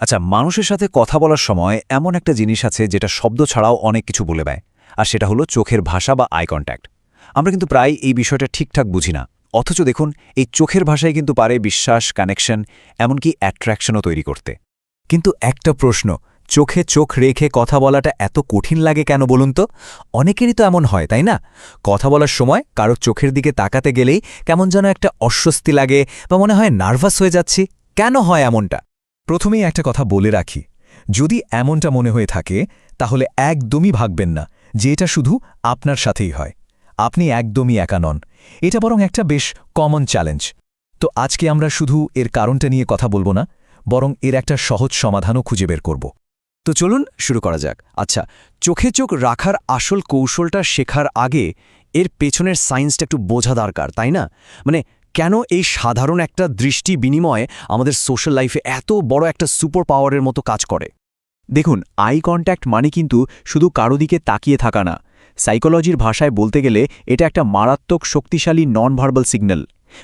আচ্ছা মানুষের সাথে কথা বলার সময় এমন একটা জিনিস আছে যেটা শব্দ ছাড়াও অনেক কিছু বলে দেয়। আর সেটা হলো চোখের ভাষা বা আই কন্ট্যাক্ট আমরা কিন্তু প্রায় এই বিষয়টা ঠিকঠাক বুঝি না। অথচ দেখুন, এই চোখের ভাষায় কিন্তু পারে বিশ্বাস কানেকশন এমনকি অ্যাট্রাকশনও তৈরি করতে। কিন্তু একটা প্রশ্ন, চোখে চোখ রেখে কথা বলাটা এত কঠিন লাগে কেন বলুন তো? অনেকেরই তো এমন হয়, তাই না? কথা বলার সময় কারও চোখের দিকে তাকাতে গেলেই কেমন যেন একটা অস্বস্তি লাগে বা মনে হয় নার্ভাস হয়ে যাচ্ছি। কেন হয় এমনটা? প্রথমেই একটা কথা বলে রাখি, যদি এমনটা মনে হয়ে থাকে, তাহলে একদমই ভাববেন না, যে এটা শুধু আপনার সাথেই হয়। আপনি একদমই একা নন। এটা বরং একটা বেশ কমন চ্যালেঞ্জ তো আজকে আমরা শুধু এর কারণটা নিয়ে কথা বলব না, বরং এর একটা সহজ সমাধানও খুঁজে বের করব। তো চলুন শুরু করা যাক। আচ্ছা চোখে চোখ রাখার আসল কৌশলটা শেখার আগে এর পেছনের সায়েন্সটা একটু বোঝা দরকার, তাই না? মানে কেন এই সাধারণ একটা দৃষ্টি বিনিময়ে আমাদের সোশ্যাল লাইফে এত বড় একটা সুপার পাওয়ারের মতো কাজ করে? দেখুন আই কন্ট্যাক্ট মানে কিন্তু শুধু কারও দিকে তাকিয়ে থাকা না। সাইকোলজির ভাষায় বলতে গেলে এটা একটা মারাত্মক শক্তিশালী নন ভার্বাল সিগন্যাল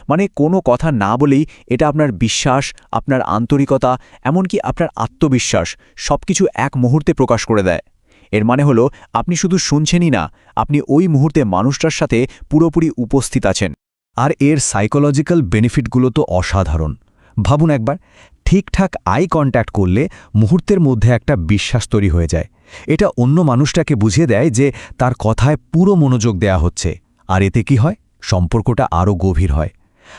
মানে কোনো কথা না বলেই এটা আপনার বিশ্বাস, আপনার আন্তরিকতা, এমনকি আপনার আত্মবিশ্বাস সবকিছু এক মুহূর্তে প্রকাশ করে দেয়। এর মানে হলো, আপনি শুধু শুনছেনই না, আপনি ওই মুহূর্তে মানুষটার সাথে পুরোপুরি উপস্থিত আছেন। আর এর সাইকোলজিক্যাল বেনিফিটগুলো তো অসাধারণ। ভাবুন একবার, ঠিকঠাক আই কন্ট্যাক্ট করলে মুহূর্তের মধ্যে একটা বিশ্বাস তৈরি হয়ে যায়। এটা অন্য মানুষটাকে বুঝিয়ে দেয় যে তার কথায় পুরো মনোযোগ দেয়া হচ্ছে। আর এতে কি হয়? সম্পর্কটা আরও গভীর হয়।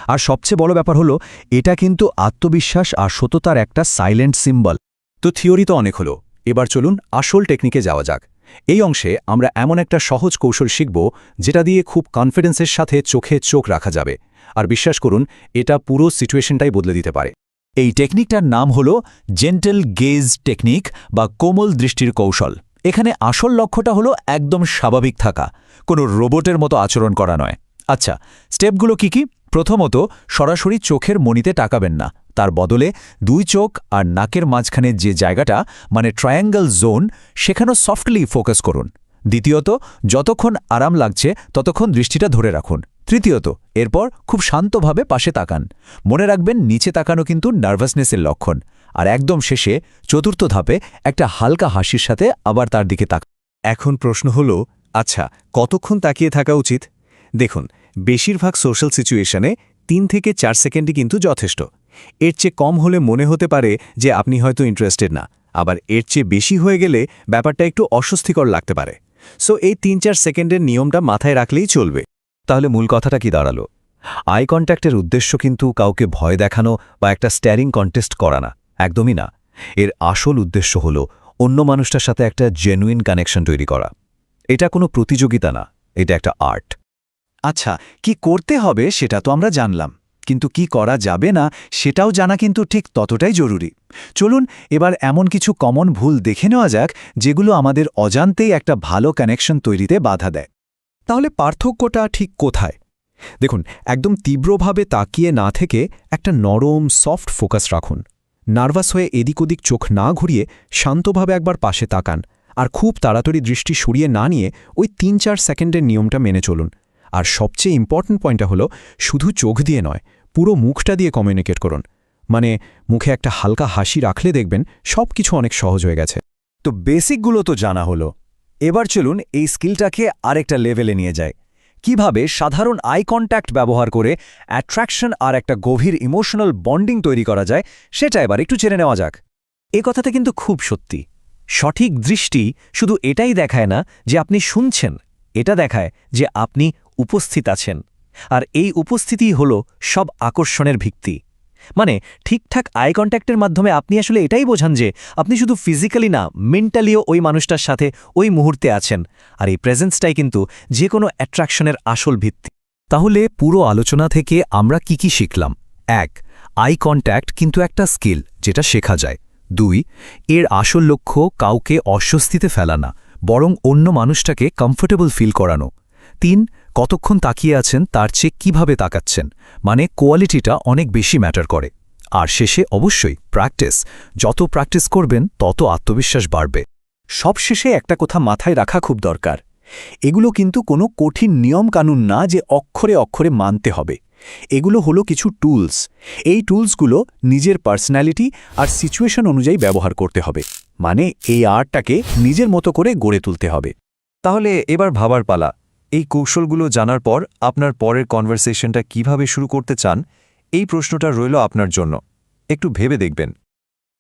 আর সবচেয়ে বড় ব্যাপার হলো, এটা কিন্তু আত্মবিশ্বাস আর সততার একটা সাইলেন্ট সিম্বল তো থিওরি তো অনেক হলো। এবার চলুন আসল টেকনিকে যাওয়া যাক। এই অংশে আমরা এমন একটা সহজ কৌশল শিখব যেটা দিয়ে খুব কনফিডেন্সের সাথে চোখে চোখ রাখা যাবে। আর বিশ্বাস করুন, এটা পুরো সিচুয়েশনটাই বদলে দিতে পারে। এই টেকনিকটার নাম হল জেন্টেল গেজ টেকনিক বা কোমল দৃষ্টির কৌশল। এখানে আসল লক্ষ্যটা হলো একদম স্বাভাবিক থাকা, কোনো রোবটের মতো আচরণ করা নয়। আচ্ছা স্টেপগুলো কি কি? প্রথমত, সরাসরি চোখের মনিতে টাকাবেন না। তার বদলে, দুই চোখ আর নাকের মাঝখানে যে জায়গাটা মানে ট্রায়াঙ্গল জোন সেখানেও সফটলি ফোকাস করুন। দ্বিতীয়ত, যতক্ষণ আরাম লাগছে, ততক্ষণ দৃষ্টিটা ধরে রাখুন। তৃতীয়ত, এরপর খুব শান্তভাবে পাশে তাকান। মনে রাখবেন, নিচে তাকানো কিন্তু নার্ভাসনেসের লক্ষণ। আর একদম শেষে, চতুর্থ ধাপে, একটা হালকা হাসির সাথে আবার তার দিকে তাক এখন প্রশ্ন হল আচ্ছা কতক্ষণ তাকিয়ে থাকা উচিত? দেখুন বেশিরভাগ সোশ্যাল সিচুয়েশনে তিন থেকে চার সেকেন্ডই কিন্তু যথেষ্ট। এর চেয়ে কম হলে মনে হতে পারে যে আপনি হয়তো ইন্টারেস্টেড না। আবার এর চেয়ে বেশি হয়ে গেলে ব্যাপারটা একটু অস্বস্তিকর লাগতে পারে। সো এই তিন চার সেকেন্ডের নিয়মটা মাথায় রাখলেই চলবে। তাহলে মূল কথাটা কি দাঁড়াল? আই কন্ট্যাক্টের উদ্দেশ্য কিন্তু কাউকে ভয় দেখানো বা একটা স্ট্যারিং কন্টেস্ট করা না একদমই না। এর আসল উদ্দেশ্য হল অন্য মানুষটার সাথে একটা জেনুইন কানেকশন তৈরি করা। এটা কোনো প্রতিযোগিতা না, এটা একটা আর্ট আচ্ছা কি করতে হবে সেটা তো আমরা জানলাম। কিন্তু কি করা যাবে না, সেটাও জানা কিন্তু ঠিক ততটাই জরুরি। চলুন, এবার এমন কিছু কমন ভুল দেখে নেওয়া যাক, যেগুলো আমাদের অজান্তেই একটা ভালো কানেকশন তৈরিতে বাধা দেয়। তাহলে পার্থক্যটা ঠিক কোথায়? দেখুন, একদম তীব্রভাবে তাকিয়ে না থেকে একটা নরম সফট ফোকাস রাখুন। নার্ভাস হয়ে এদিক ওদিক চোখ না ঘুরিয়ে শান্তভাবে একবার পাশে তাকান। আর খুব তাড়াতাড়ি দৃষ্টি সরিয়ে না নিয়ে ওই তিন চার সেকেন্ডের নিয়মটা মেনে চলুন। আর সবচেয়ে ইম্পর্ট্যান্ট পয়েন্টটা হলো, শুধু চোখ দিয়ে নয়, পুরো মুখটা দিয়ে কমিউনিকেট করুন। মানে মুখে একটা হালকা হাসি রাখলে দেখবেন সব কিছু অনেক সহজ হয়ে গেছে। তো বেসিকগুলো তো জানা হলো। এবার চলুন এই স্কিলটাকে আরেকটা লেভেলে নিয়ে যায় কীভাবে সাধারণ আই কন্ট্যাক্ট ব্যবহার করে অ্যাট্রাকশন আর একটা গভীর ইমোশনাল বন্ডিং তৈরি করা যায়, সেটা এবার একটু চেনে নেওয়া যাক। এ কথাটা কিন্তু খুব সত্যি। সঠিক দৃষ্টি শুধু এটাই দেখায় না যে আপনি শুনছেন। এটা দেখায় যে আপনি উপস্থিত আছেন। আর এই উপস্থিতি হল সব আকর্ষণের ভিত্তি। মানে ঠিকঠাক আই কন্ট্যাক্টের মাধ্যমে আপনি আসলে এটাই বোঝান যে আপনি শুধু ফিজিক্যালি না মেন্টালিও ওই মানুষটার সাথে ওই মুহূর্তে আছেন। আর এই প্রেজেন্সটাই কিন্তু যে কোনো অ্যাট্রাকশনের আসল ভিত্তি। তাহলে পুরো আলোচনা থেকে আমরা কি কি শিখলাম? এক, আই কন্ট্যাক্ট কিন্তু একটা স্কিল যেটা শেখা যায়। দুই, এর আসল লক্ষ্য কাউকে অস্বস্তিতে ফেলা না বরং অন্য মানুষটাকে কমফোর্টেবল ফিল করানো। তিন কতক্ষণ তাকিয়ে আছেন তার চেয়ে কীভাবে তাকাচ্ছেন? মানে কোয়ালিটিটা অনেক বেশি ম্যাটার করে। আর শেষে অবশ্যই প্র্যাকটিস। যত প্র্যাকটিস করবেন, তত আত্মবিশ্বাস বাড়বে। সবশেষে একটা কথা মাথায় রাখা খুব দরকার। এগুলো কিন্তু কোনো কঠিন নিয়ম কানুন না যে অক্ষরে অক্ষরে মানতে হবে। এগুলো হলো কিছু টুলস। এই টুলসগুলো নিজের পার্সোনালিটি আর সিচুয়েশন অনুযায়ী ব্যবহার করতে হবে। মানে এই আর্টটাকে নিজের মতো করে গড়ে তুলতে হবে। তাহলে এবার ভাবার পালা। এই কৌশলগুলো জানার পর আপনার পরের কনভারসেশনটা কীভাবে শুরু করতে চান, এই প্রশ্নটা রইল আপনার জন্য। একটু ভেবে দেখবেন।